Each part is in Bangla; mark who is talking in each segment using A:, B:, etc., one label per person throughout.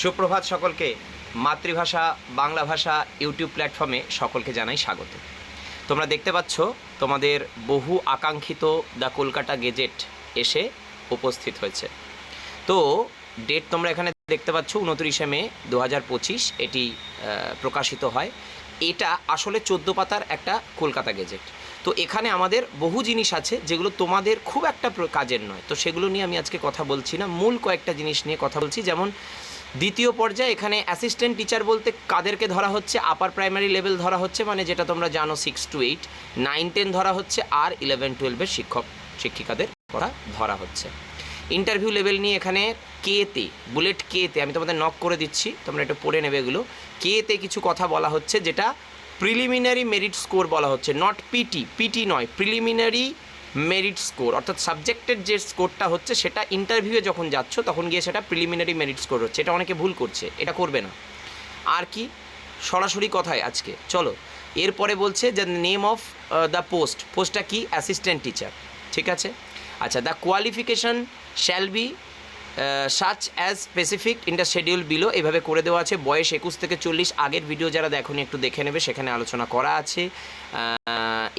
A: সুপ্রভাত সকলকে। মাতৃভাষা, বাংলা ভাষা ইউটিউব প্ল্যাটফর্মে সকলকে জানাই স্বাগত। তোমরা দেখতে পাচ্ছ, তোমাদের বহু আকাঙ্ক্ষিত দ্য কলকাতা গেজেট এসে উপস্থিত হয়েছে। তো, ডেট তোমরা এখানে দেখতে পাচ্ছ, উনত্রিশে মে দু পঁচিশ, এটি প্রকাশিত হয়। এটা আসলে চোদ্দ পাতার একটা কলকাতা গেজেট। তো এখানে আমাদের বহু জিনিস আছে, যেগুলো তোমাদের খুব একটা কাজের নয়। তো সেগুলো নিয়ে আমি আজকে কথা বলছি না। মূল কয়েকটা জিনিস নিয়ে কথা বলছি। যেমন দ্বিতীয় পর্যায়ে এখানে অ্যাসিস্ট্যান্ট টিচার বলতে কাদেরকে ধরা হচ্ছে? আপার প্রাইমারি লেভেল ধরা হচ্ছে মানে যেটা তোমরা জানো six two eight nine ten ধরা হচ্ছে আর ইলেভেন টুয়েলভের শিক্ষক, শিক্ষিকাদের কথা ধরা হচ্ছে। ইন্টারভিউ লেভেল নিয়ে এখানে কেতে বুলেট কেতে, আমি তোমাদের নক করে দিচ্ছি, তোমরা একটু পড়ে নেবে এগুলো। কেতে কিছু কথা বলা হচ্ছে যেটা প্রিলিমিনারি মেরিট স্কোর বলা হচ্ছে নট পিটি পিটি নয় প্রিলিমিনারি মেরিট স্কোর অর্থাৎ সাবজেক্টের যে স্কোরটা হচ্ছে, সেটা ইন্টারভিউয়ে যখন যাচ্ছ, তখন গিয়ে সেটা প্রিলিমিনারি মেরিট স্কোর হচ্ছে। এটা অনেকে ভুল করছে, এটা করবে না। আর কি? সরাসরি কথায় আজকে। চলো, এরপরে বলছে যে নেম অফ দ্য পোস্ট পোস্টটা কি? অ্যাসিস্ট্যান্ট টিচার ঠিক আছে? আচ্ছা the qualification shall be such as specific in the schedule below এভাবে করে দেওয়া আছে। বয়স একুশ থেকে চল্লিশ, আগের ভিডিও যারা দেখনি একটু দেখে নেবে, সেখানে আলোচনা করা আছে।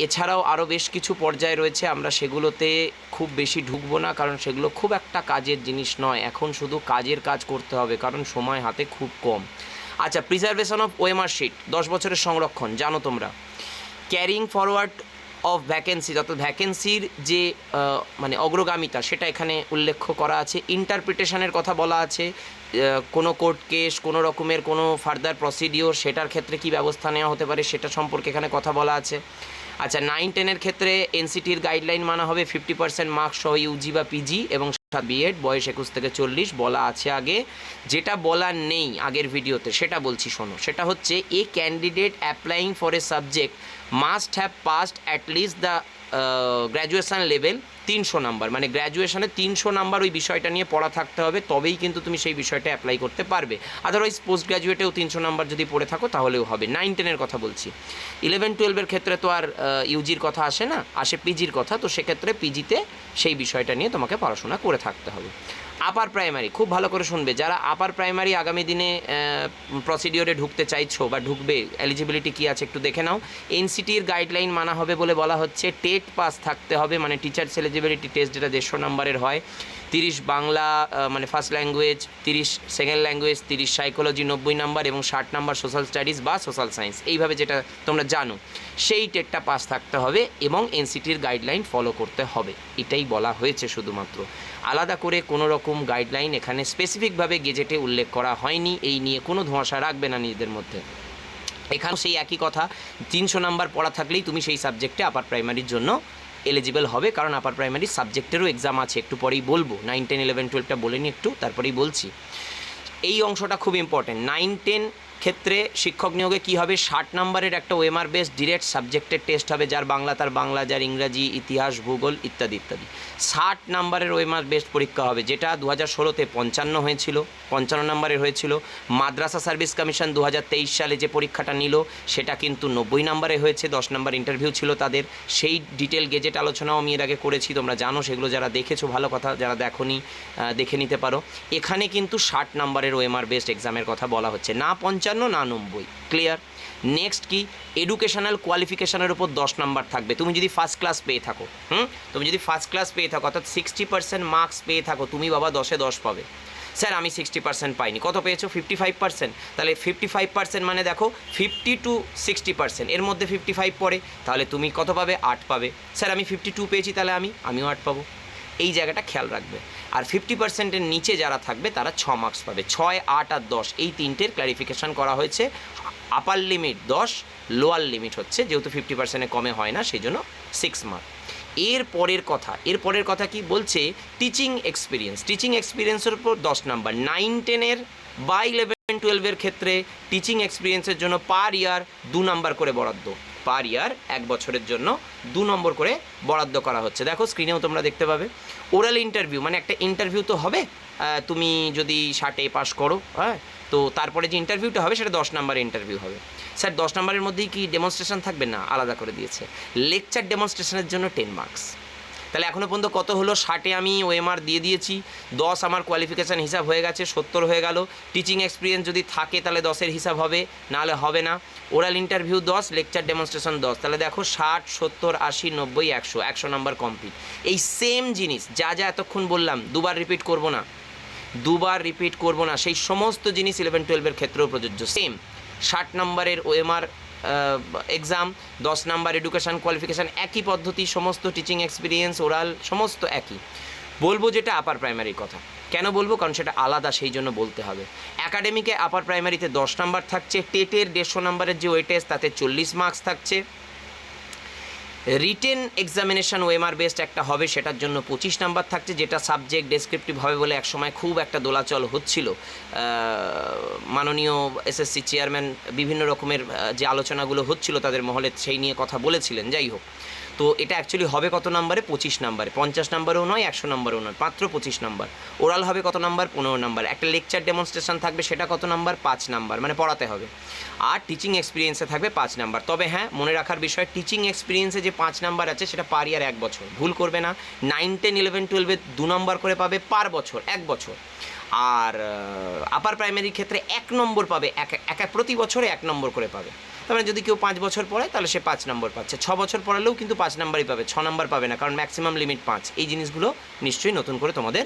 A: এছাড়াও আরও বেশ কিছু পর্যায় রয়েছে, আমরা সেগুলোতে খুব বেশি ঢুকবো না, কারণ সেগুলো খুব একটা কাজের জিনিস নয়। এখন শুধু কাজের কাজ করতে হবে, কারণ সময় হাতে খুব কম। আচ্ছা প্রিজার্ভেশন অফ ওয়েমার শিট দশ বছরের সংরক্ষণ, জানো তোমরা। ক্যারিং ফরওয়ার্ড অফ ভ্যাকেন্সি অর্থাৎ ভ্যাকেন্সির যে মানে অগ্রগামিতা, সেটা এখানে উল্লেখ করা আছে। ইন্টারপ্রিটেশনের কথা বলা আছে কোনো কোর্ট কেস কোনো রকমের কোনো ফার্দার প্রসিডিওর সেটার ক্ষেত্রে কি ব্যবস্থা নেওয়া হতে পারে, সেটা সম্পর্কে এখানে কথা বলা আছে। আচ্ছা নাইন টেনের ক্ষেত্রে এনসিটির গাইডলাইন মানা হবে ফিফটি পার্সেন্ট মার্কস সহ ইউজি বা পিজি এবং বিএড বয়স একুশ থেকে চল্লিশ, বলা আছে আগে। যেটা বলা নেই আগের ভিডিওতে, সেটা বলছি, শোনো। সেটা হচ্ছে, a candidate applying for a subject must have passed at least the graduation level তিনশো নাম্বার মানে গ্র্যাজুয়েশানে তিনশো নাম্বার ওই বিষয়টা নিয়ে পড়া থাকতে হবে, তবেই কিন্তু তুমি সেই বিষয়টা অ্যাপ্লাই করতে পারবে। আদারওয়াইজ পোস্ট গ্র্যাজুয়েটেও তিনশো নাম্বার যদি পড়ে থাকো, তাহলেও হবে। নাইন টেনের কথা বলছি। ইলেভেন টুয়েলভের ক্ষেত্রে তো আর ইউজির কথা আসে না, আসে পিজির কথা, তো সেক্ষেত্রে পিজিতে সেই বিষয়টা নিয়ে তোমাকে পড়াশোনা করে থাকতে হবে। আপার প্রাইমারি খুব ভালো করে শুনবে। যারা আপার প্রাইমারি আগামী দিনে প্রসিডিওরে ঢুকতে চাইছো বা ঢুকবে এলিজিবিলিটি কী আছে একটু দেখে নাও। এনসিটির গাইডলাইন মানা হবে বলে বলা হচ্ছে, টেট পাস থাকতে হবে মানে টিচার্স এলিজিবিলিটি টেস্ট যেটা দেড়শো নম্বরের হয়। তিরিশ বাংলা মানে ফার্স্ট ল্যাঙ্গুয়েজ তিরিশ সেকেন্ড ল্যাঙ্গুয়েজ তিরিশ সাইকোলজি নব্বই নাম্বার এবং ষাট নাম্বার সোশ্যাল স্টাডিজ বা সোশ্যাল সায়েন্স এইভাবে যেটা তোমরা জানো, সেই টেটটা পাস থাকতে হবে এবং এনসিটির গাইডলাইন ফলো করতে হবে। এটাই বলা হয়েছে শুধুমাত্র। আলাদা করে কোনো রকম গাইডলাইন এখানে স্পেসিফিকভাবে গেজেটে উল্লেখ করা হয়নি। এই নিয়ে কোনো ধোঁয়াশা রাখবে না নিজেদের মধ্যে। এখানেও সেই একই কথা, তিনশো নাম্বার পড়া থাকলেই তুমি সেই সাবজেক্টে আপার প্রাইমারির জন্য এলিজিবল হবে, কারণ আপার প্রাইমারি সাবজেক্টেরও এক্সাম আছে, একটু পরেই বলব। নাইন টেন ইলেভেন টুয়েলভটা বলে নিই একটু, তারপরেই বলছি। এই অংশটা খুব ইম্পর্টেন্ট নাইন টেন ক্ষেত্রে শিক্ষক নিয়োগে কী হবে? ষাট নম্বরের একটা ওএমআর বেস ডিরেক্ট সাবজেক্টের টেস্ট হবে, যার বাংলা তার বাংলা, যার ইংরাজি, ইতিহাস, ভূগোল ইত্যাদি ইত্যাদি। ষাট নম্বরের ওএমআর বেস্ট পরীক্ষা হবে, যেটা দু হাজার ষোলোতে পঞ্চান্ন হয়েছিল, পঞ্চান্ন নম্বরের হয়েছিল। মাদ্রাসা সার্ভিস কমিশন দু হাজার তেইশ সালে যে পরীক্ষাটা নিল, সেটা কিন্তু নব্বই নম্বরে হয়েছে, দশ নম্বর ইন্টারভিউ ছিল তাদের। সেই ডিটেল গেজেট আলোচনাও আমি এর আগে করেছি, তোমরা জানো, সেগুলো যারা দেখেছ, ভালো কথা, যারা দেখোনি দেখে নিতে পারো। এখানে কিন্তু ষাট নম্বরের ওএমআর বেস্ট এক্সামের কথা বলা হচ্ছে। না পঞ্চান্ন না ক্লিয়ার নেক্সট কি? এডুকেশনাল কোয়ালিফিকেশনের উপর দশ নাম্বার থাকবে। তুমি যদি ফার্স্ট ক্লাস পেয়ে থাকো, হুম? তুমি যদি ফার্স্ট ক্লাস পেয়ে থাকো, অর্থাৎ সিক্সটি পার্সেন্ট মার্কস পেয়ে থাকো, তুমি বাবা দশে দশ পাবে। স্যার, আমি সিক্সটি পার্সেন্ট পাইনি। কত পেয়েছ? ফিফটি ফাইভ পার্সেন্ট তাহলে ফিফটি ফাইভ পার্সেন্ট মানে দেখো ফিফটি টু সিক্সটি পার্সেন্ট এর মধ্যে ফিফটি ফাইভ পড়ে, তাহলে তুমি কত পাবে? আট পাবে। স্যার, আমি ফিফটি টু পেয়েছি, তাহলে আমি, আমিও আট পাবো। এই জায়গাটা খেয়াল রাখবে। আর ফিফটি পার্সেন্টের নিচে যারা থাকবে, তারা ছ মার্কস পাবে। ছয়, আট আর দশ, এই তিনটের ক্লারিফিকেশন করা হয়েছে। আপার লিমিট দশ লোয়ার লিমিট হচ্ছে, যেহেতু ফিফটি পার্সেন্টে কমে হয় না সেই জন্য সিক্স মার্ক এর পরের কথা, এর পরের কথা কি বলছে? টিচিং এক্সপিরিয়েন্স টিচিং এক্সপিরিয়েন্সের উপর দশ নাম্বার নাইন টেনের বা ইলেভেন টুয়েলভের ক্ষেত্রে টিচিং এক্সপিরিয়েন্সের জন্য পার ইয়ার দু নাম্বার করে বরাদ্দ। পার ইয়ার এক বছরের জন্য দু নম্বর করে বরাদ্দ করা হচ্ছে। দেখো স্ক্রিনেও তোমরা দেখতে পাবে। ওরাল ইন্টারভিউ মানে একটা ইন্টারভিউ তো হবে। তুমি যদি ষাটে পাস করো হ্যাঁ তো তারপরে যে ইন্টারভিউটা হবে, সেটা দশ নাম্বার ইন্টারভিউ হবে। স্যার দশ নম্বরের মধ্যেই কি ডেমনস্ট্রেশন থাকবে? না, আলাদা করে দিয়েছে। লেকচার ডেমনস্ট্রেশনের জন্য টেন মার্কস তাহলে এখনও পর্যন্ত কত হলো? ষাটে আমি ওএমআর দিয়ে দিয়েছি। দশ আমার কোয়ালিফিকেশান হিসাব হয়ে গেছে, সত্তর হয়ে গেল। টিচিং এক্সপিরিয়েন্স যদি থাকে তাহলে দশের হিসাব হবে, নাহলে হবে না। ওরাল ইন্টারভিউ দশ লেকচার ডেমনস্ট্রেশন দশ। তাহলে দেখো ষাট, সত্তর, আশি, নব্বই, একশো একশো নাম্বার কমপ্লিট এই সেম জিনিস, যা যা এতক্ষণ বললাম, দুবার রিপিট করব না। দুবার রিপিট করব না। সেই সমস্ত জিনিস ইলেভেন টুয়েলভের ক্ষেত্রেও প্রযোজ্য। সেম ষাট নম্বরের ওএমআর এক্সাম দশ নাম্বার এডুকেশান কোয়ালিফিকেশান একই পদ্ধতি, সমস্ত টিচিং এক্সপিরিয়েন্স ওরাল সমস্ত একই। বলব যেটা আপার প্রাইমারির কথা। কেন বলব? কারণ সেটা আলাদা, সেই জন্য বলতে হবে। একাডেমিকে আপার প্রাইমারিতে দশ নাম্বার থাকছে, টেটের দেড়শো নাম্বারের যে ওয়েটেজ তাতে চল্লিশ মার্কস থাকছে। রিটেন এক্সামিনেশন ওয়েমার বেস্ট একটা হবে, সেটার জন্য পঁচিশ নাম্বার থাকছে, যেটা সাবজেক্ট ডেসক্রিপটিভ হবে বলে একসময় খুব একটা দোলাচল হচ্ছিল। মাননীয় এসএসসি চেয়ারম্যান বিভিন্ন রকমের যে আলোচনাগুলো হচ্ছিল তাদের মহলে সেই নিয়ে কথা বলেছিলেন। যাই হোক তো এটা অ্যাকচুয়ালি হবে কত নাম্বারে? পঁচিশ নাম্বারে। পঞ্চাশ নাম্বারেও নয়, একশো নাম্বারেও নয়, মাত্র পঁচিশ নাম্বার। ওরাল হবে কত নাম্বার? পনেরো নাম্বার। একটা লেকচার ডেমনস্ট্রেশন থাকবে, সেটা কত নাম্বার? পাঁচ নাম্বার মানে পড়াতে হবে। আর টিচিং এক্সপিরিয়েন্সে থাকবে পাঁচ নাম্বার। তবে হ্যাঁ মনে রাখার বিষয় টিচিং এক্সপিরিয়েন্সে যে পাঁচ নাম্বার আছে, সেটা পার ইয়ার এক বছর। ভুল করবে না। নাইন টেন ইলেভেন টুয়েলভে দু নম্বর করে পাবে পার বছর, এক বছর। আর আপার প্রাইমারির ক্ষেত্রে এক নম্বর পাবে, এক এক প্রতি বছরে এক নম্বর করে পাবে। তার মানে যদি কেউ পাঁচ বছর পড়ে, তাহলে সে পাঁচ নম্বর পাচ্ছে। ছ বছর পড়ালেও কিন্তু পাঁচ নম্বরই পাবে, ছ নম্বর পাবে না, কারণ ম্যাক্সিমাম লিমিট পাঁচ। এই জিনিসগুলো নিশ্চয়ই নতুন করে তোমাদের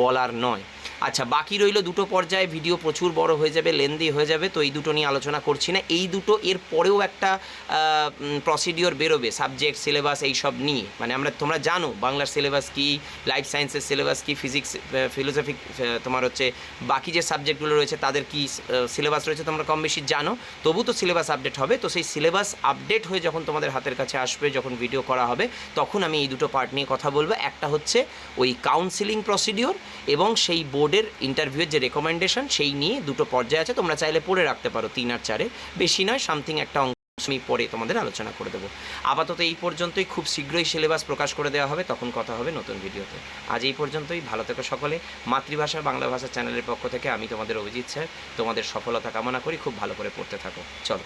A: বলার নয়। আচ্ছা বাকি রইল দুটো পর্যায়ে, ভিডিও প্রচুর বড় হয়ে যাবে, লেন্দি হয়ে যাবে, তো এই দুটো নিয়ে আলোচনা করছি না। এই দুটো এর পরেও একটা প্রসিডিওর বেরোবে সাবজেক্ট সিলেবাস এই সব নিয়ে। মানে আমরা, তোমরা জানো, বাংলার সিলেবাস কি লাইফ সায়েন্সের সিলেবাস কি ফিজিক্স ফিলোসফি তোমার হচ্ছে বাকি যে সাবজেক্টগুলো রয়েছে, তাদের কি সিলেবাস রয়েছে তোমরা কম বেশি জানো। তবু তো সিলেবাস আপডেট হবে, তো সেই সিলেবাস আপডেট হয়ে যখন তোমাদের হাতের কাছে আসবে, যখন ভিডিও করা হবে, তখন আমি এই দুটো পার্ট নিয়ে কথা বলব। একটা হচ্ছে ওই কাউন্সিলিং প্রসিডিওর এবং সেই বোর্ডের ইন্টারভিউয়ের যে রেকমেন্ডেশন সেই নিয়ে দুটো পর্যায়ে আছে। তোমরা চাইলে পড়ে রাখতে পারো তিন আর চারে। বেশি নয় সামথিং একটা অঙ্ক আমি পরে তোমাদের আলোচনা করে দেবো। আপাতত এই পর্যন্তই। খুব শীঘ্রই সিলেবাস প্রকাশ করে দেওয়া হবে। তখন কথা হবে নতুন ভিডিওতে আজ এই পর্যন্তই। ভালো থেকো সকলে। মাতৃভাষা, বাংলা ভাষা চ্যানেলের পক্ষ থেকে আমি তোমাদের অভিজিৎ স্যার। তোমাদের সফলতা কামনা করি। খুব ভালো করে পড়তে থাকো। চলো।